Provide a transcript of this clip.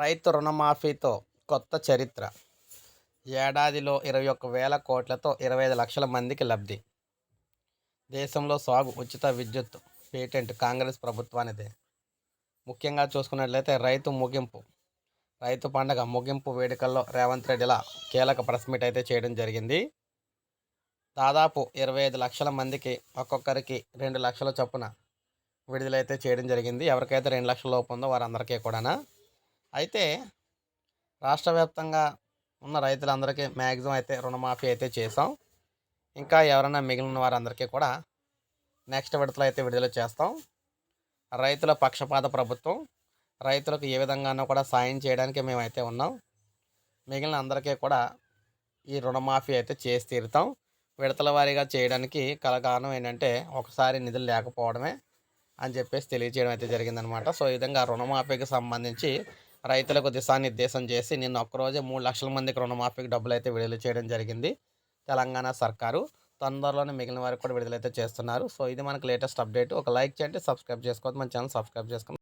రైతు రుణమాఫీతో కొత్త చరిత్ర. ఏడాదిలో ఇరవై ఒక్క వేల కోట్లతో ఇరవై ఐదు లక్షల మందికి లబ్ధి. దేశంలో సాగు ఉచిత విద్యుత్ పేటెంట్ కాంగ్రెస్ ప్రభుత్వానిదే. ముఖ్యంగా చూసుకున్నట్లయితే రైతు ముగింపు. రైతు పండగ ముగింపు వేడుకల్లో రేవంత్ రెడ్డిలా కీలక ప్రెస్ మీట్ అయితే చేయడం జరిగింది. దాదాపు ఇరవై ఐదు లక్షల మందికి ఒక్కొక్కరికి రెండు లక్షల చొప్పున విడుదలైతే చేయడం జరిగింది. ఎవరికైతే రెండు లక్షల లోపు ఉందో వారందరికీ కూడా అయితే రాష్ట్ర వ్యాప్తంగా ఉన్న రైతులందరికీ మ్యాక్సిమం అయితే రుణమాఫీ అయితే చేసాం ఇంకా ఎవరైనా మిగిలిన వారందరికీ కూడా నెక్స్ట్ విడతలో అయితే విడుదల చేస్తాం. రైతుల పక్షపాత ప్రభుత్వం రైతులకు ఏ విధంగానో కూడా సాయం చేయడానికి మేమైతే ఉన్నాం. మిగిలిన అందరికీ కూడా ఈ రుణమాఫీ అయితే చేసి తీరుతాం. విడతల వారీగా చేయడానికి కల కారణం ఏంటంటే ఒకసారి నిధులు లేకపోవడమే అని చెప్పేసి తెలియజేయడం అయితే జరిగిందనమాట సో ఈ విధంగా రుణమాఫీకి సంబంధించి రైతులకు దిశానిర్దేశం చేసి నిన్న ఒక్కరోజే మూడు లక్షల మందికి రుణమాఫీకి డబ్బులు అయితే విడుదల చేయడం జరిగింది తెలంగాణ సర్కారు. తొందరలోనే మిగిలిన వారికి కూడా విడుదలైతే చేస్తున్నారు. సో ఇది మనకు లేటెస్ట్ అప్డేట్. ఒక లైక్ చేయండి సబ్స్క్రైబ్ చేసుకోవద్దు. మన ఛానల్ సబ్స్క్రైబ్ చేసుకోండి.